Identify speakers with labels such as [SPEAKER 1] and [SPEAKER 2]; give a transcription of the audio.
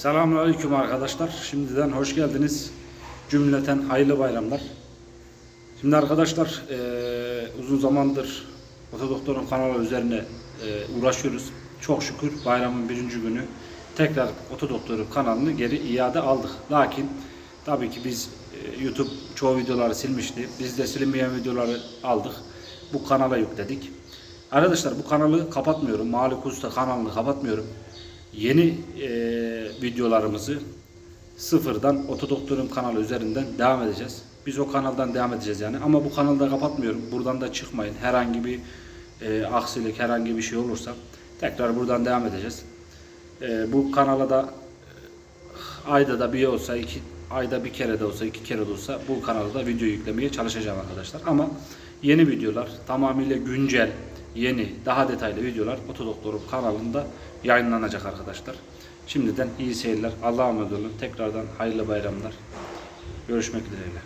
[SPEAKER 1] Selamünaleyküm arkadaşlar. Şimdiden hoş geldiniz. Cümleten hayırlı bayramlar. Şimdi arkadaşlar eee, uzun zamandır Otodoktor'un kanalı üzerine eee, uğraşıyoruz. Çok şükür bayramın birinci günü tekrar Otodoktor'un kanalını geri iade aldık. Lakin tabii ki biz eee, YouTube çoğu videoları silmişti. Biz de silinmeyen videoları aldık. Bu kanala yükledik. Arkadaşlar bu kanalı kapatmıyorum. Malik Usta kanalını kapatmıyorum. Yeni eee, videolarımızı sıfırdan Otodoktor'un kanalı üzerinden devam edeceğiz. Biz o kanaldan devam edeceğiz yani. Ama bu kanalı da kapatmıyorum. Buradan da çıkmayın. Herhangi bir e, aksilik, herhangi bir şey olursa tekrar buradan devam edeceğiz. E, bu kanala da e, ayda da bir olsa, iki ayda bir kere de olsa, iki kere de olsa bu kanala da video yüklemeye çalışacağım arkadaşlar. Ama yeni videolar, tamamıyla güncel, yeni, daha detaylı videolar Otodoktor'un kanalında yayınlanacak arkadaşlar. Şimdiden iyi seyirler. Allah'a emanet olun. Tekrardan hayırlı bayramlar. Görüşmek dileğiyle.